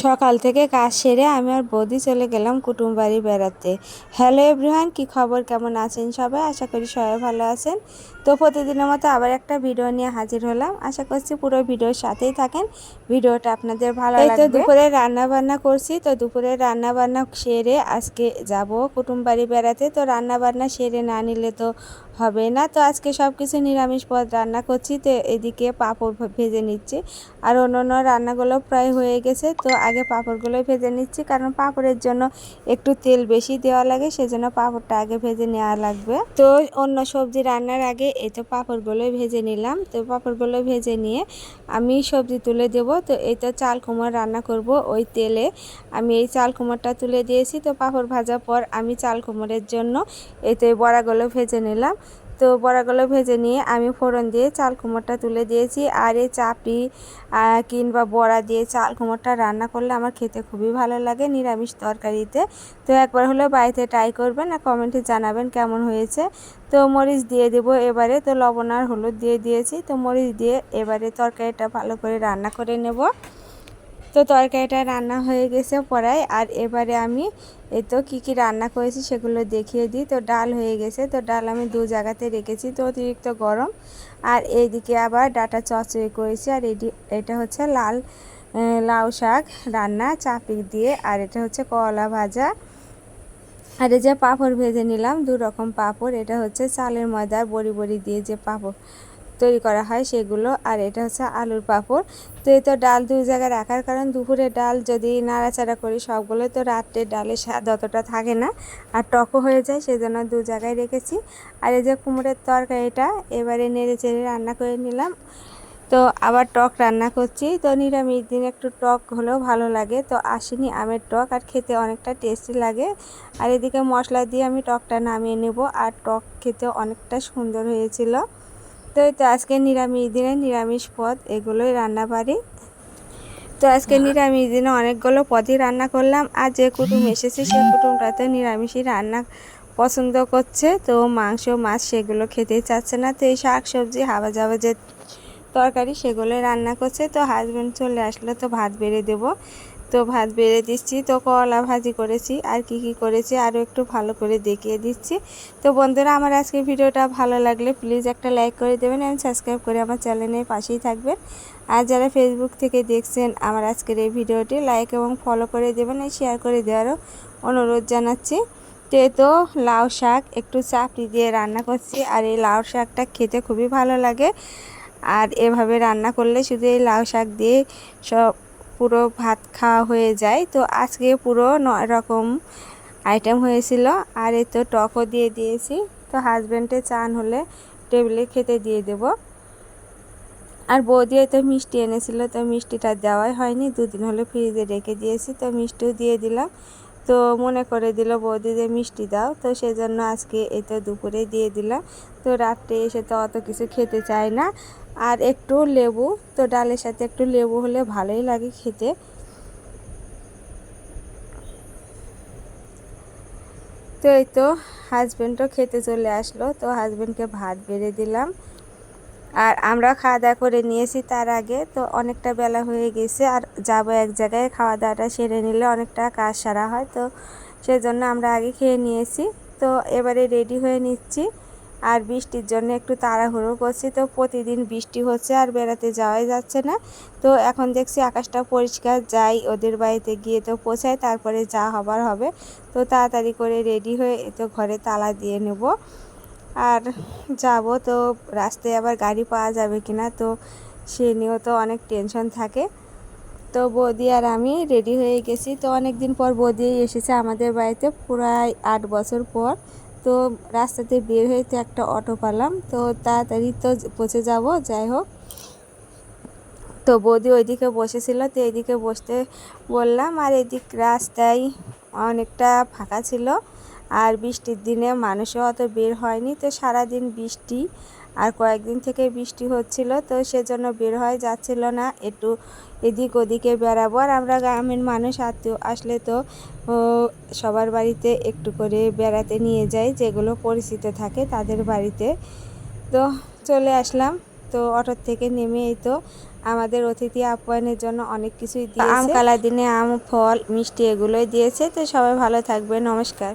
সকাল থেকে কাজ সেরে আমি আর বৌদি চলে গেলাম কুটুম বাড়ি বেড়াতে। হ্যালো এভরিওয়ান কি খবর? কেমন আছেন সবাই? আশা করি সবাই ভালো আছেন। তো প্রতিদিনের মতো আবার একটা ভিডিও নিয়ে হাজির হলাম। আশা করছি পুরো ভিডিওর সাথেই থাকেন। ভিডিওটা আপনাদের ভালো লাগবে তো দুপুরে রান্না বান্না করছি। তো দুপুরে রান্না বান্না সেরে আজকে যাব কুটুম বাড়ি বেড়াতে। তো রান্না বান্না সেরে না নিলে তো হবে না। তো আজকে সব কিছু নিরামিষ পদ রান্না করছি। তো এদিকে পাঁপড় ভেজে নিচ্ছে। আর অন্য অন্য রান্নাগুলো প্রায় হয়ে গেছে। তো আগে পাঁপড়গুলো ভেজে নিচ্ছি, কারণ পাঁপড়ের জন্য একটু তেল বেশি দেওয়া লাগে, সেজন্য পাঁপড়টা আগে ভেজে নেওয়া লাগবে। তো অন্য সবজি রান্নার আগে এই তো পাঁপড়গুলো ভেজে নিলাম। তো পাঁপড়গুলো ভেজে নিয়ে আমি সবজি তুলে দেব। তো এই তো চাল কুমড় রান্না করব ওই তেলে। আমি এই চাল কুমড়টা তুলে দিয়েছি। তো পাঁপড় ভাজার পর আমি চাল কুমড়ের জন্য এই তো বড়াগুলো ভেজে নিলাম। তো বড়াগুলো ভেজে নিয়ে আমি ফোড়ন দিয়ে চাল কুমোরটা তুলে দিয়েছি। আর এই চাপড়ি কিংবা বড়া দিয়ে চাল কুমোরটা রান্না করলে আমার খেতে খুবই ভালো লাগে নিরামিষ তরকারিতে। তো একবার হলেও বাড়িতে ট্রাই করবেন আর কমেন্টে জানাবেন কেমন হয়েছে। তো মরিচ দিয়ে দেব এবারে, তো লবণ আর হলুদ দিয়ে দিয়েছি। তো মরিচ দিয়ে এবারে তরকারিটা ভালো করে রান্না করে নেব। তো তরকারিটা রান্না হয়ে গেছে পড়ায়। আর এবারে আমি এই তো কী কী রান্না করেছি সেগুলো দেখিয়ে দিই। তো ডাল হয়ে গেছে। তো ডাল আমি দু জায়গাতে রেখেছি। তো অতিরিক্ত গরম। আর এইদিকে আবার ডাটা চচড়ি করেছি। আর এটি এটা হচ্ছে লাল লাউ শাক রান্না চাপি দিয়ে। আর এটা হচ্ছে কলা ভাজা। আর এই যে পাঁপড় ভেজে নিলাম। দু রকম পাঁপড়। এটা হচ্ছে চালের ময়দা, বড়ি বড়ি দিয়ে যে পাঁপড় তৈরি করা হয় সেগুলো। আর এটা হচ্ছে আলুর পাঁপড়। তো এই তো ডাল দুই জায়গায় রাখার কারণ, দুপুরে ডাল যদি নাড়াচাড়া করি সবগুলো তো রাত্রে ডালের স্বাদ অতটা থাকে না। আর টকও হয়ে যায় সেই জন্য দু জায়গায় রেখেছি। আর এই যে কুমড়ের তরকারিটা, এবারে নেড়ে চেড়ে রান্না করে নিলাম। তো আবার টক রান্না করছি। তো নিরামিষ দিন একটু টক হলেও ভালো লাগে। তো আসেনি আমের টক, আর খেতে অনেকটা টেস্টি লাগে। আর এদিকে মশলা দিয়ে আমি টকটা নামিয়ে নেব। আর টক খেতে অনেকটা সুন্দর হয়েছিল। তো তো আজকে নিরামিষ দিনে নিরামিষ পদ এগুলোই রান্না পারি তো আজকে নিরামিষ দিনে অনেকগুলো পদই রান্না করলাম আর যে কুটুম এসেছে সেই কুটুমটাতে নিরামিষই রান্না পছন্দ করছে। তো মাংস মাছ সেগুলো খেতেই চাচ্ছে না তো এই শাক সবজি হাওয়া যাওয়া যে তরকারি সেগুলো রান্না করছে। তো হাজব্যান্ড চলে আসলে তো ভাত বেড়ে দেবো। তো ভাত বেড়ে দিচ্ছি, তো কলা ভাজি করেছি। আর কি কি করেছি আরও একটু ভালো করে দেখিয়ে দিচ্ছি। তো বন্ধুরা, আমার আজকে ভিডিওটা ভালো লাগলে প্লিজ একটা লাইক করে দেবেন এবং সাবস্ক্রাইব করে আমার চ্যানেলের পাশেই থাকবেন। আর যারা ফেসবুক থেকে দেখছেন, আমার আজকের এই ভিডিওটি লাইক এবং ফলো করে দেবেন আর শেয়ার করে দেওয়ারও অনুরোধ জানাচ্ছি। তো তো লাউ শাক, একটু চাপড়ি দিয়ে রান্না করছি আর এই লাউ শাকটা খেতে খুবই ভালো লাগে। আর এভাবে রান্না করলে শুধু এই লাউ শাক দিয়ে সব পুরো ভাত খাওয়া হয়ে যায়। তো আজকে পুরো নয় রকম আইটেম হয়েছিল। আর এই তো টকও দিয়ে দিয়েছি। তো হাজব্যান্ডে চান হলে টেবিলে খেতে দিয়ে দেব। আর বৌদি তো মিষ্টি এনেছিল। তো মিষ্টিটা দেওয়াই হয়নি। দুদিন হলে ফ্রিজে রেখে দিয়েছি। তো মিষ্টিও দিয়ে দিলাম। তো মনে করে দিল বৌদি যে মিষ্টি দাও, তো সেই জন্য আজকে এই তো দুপুরে দিয়ে দিলাম। তো রাত্রে এসে তো অত কিছু খেতে চায় না। আর একটু লেবু, তো ডালের সাথে একটু লেবু হলে ভালোই লাগে খেতে। তো এই তো হাজব্যান্ডও খেতে চলে আসলো, তো হাজব্যান্ডকে ভাত বেড়ে দিলাম। আর আমরা খাওয়া দাওয়া করে নিয়েছি তার আগে, তো অনেকটা বেলা হয়ে গেছে আর যাব এক জায়গায়। খাওয়া দাওয়াটা সেরে নিলে অনেকটা কাজ সারা হয়, তো সেজন্য আমরা আগে খেয়ে নিয়েছি। তো এবারে রেডি হয়ে নিচ্ছি আর বৃষ্টির জন্য একটু তাড়াহুড়ো করছি। তো প্রতিদিন বৃষ্টি হচ্ছে আর বেড়াতে যাওয়াই যাচ্ছে না। তো এখন দেখছি আকাশটা পরিষ্কার, যাই ওদের বাড়িতে গিয়ে তো পৌঁছাই তারপরে যা হবার হবে। তো তাড়াতাড়ি করে রেডি হয়ে তো ঘরে তালা দিয়ে নেব। আর যাব তো, রাস্তায় আবার গাড়ি পাওয়া যাবে কি না তো সে নিয়েও তো অনেক টেনশন থাকে। তো বৌদি আর আমি রেডি হয়ে গেছি। তো অনেক দিন পর বৌদি এসেছে আমাদের বাড়িতে, প্রায় আট বছর পর। তো রাস্তাতে বের হয়ে তো একটা অটো পালাম। তো তাড়াতাড়ি তো পৌঁছে যাব, যাই হোক। তো বৌদি ওইদিকে বসেছিল, তো এইদিকে বসতে বললাম, আর এদিক রাস্তায় অনেকটা ফাঁকা ছিল। আর বৃষ্টির দিনে মানুষও অত বের হয়নি। তো সারাদিন বৃষ্টি আর কয়েকদিন থেকে বৃষ্টি হচ্ছিল, তো সেজন্য বের হয়ে যাচ্ছিল না। একটু এদিক ওদিকে বেড়াবো আর আমরা গ্রামের মানুষ, আত্মীয় আসলে তো সবার বাড়িতে একটু করে বেড়াতে নিয়ে যাই, যেগুলো পরিচিত থাকে তাদের বাড়িতে। তো চলে আসলাম, তো অটোর থেকে নেমে এই তো আমাদের অতিথি আপ্যায়নের জন্য অনেক কিছুই দিয়েছে। আম কালা দিনে আম, ফল, মিষ্টি এগুলোই দিয়েছে। তো সবাই ভালো থাকবে নমস্কার।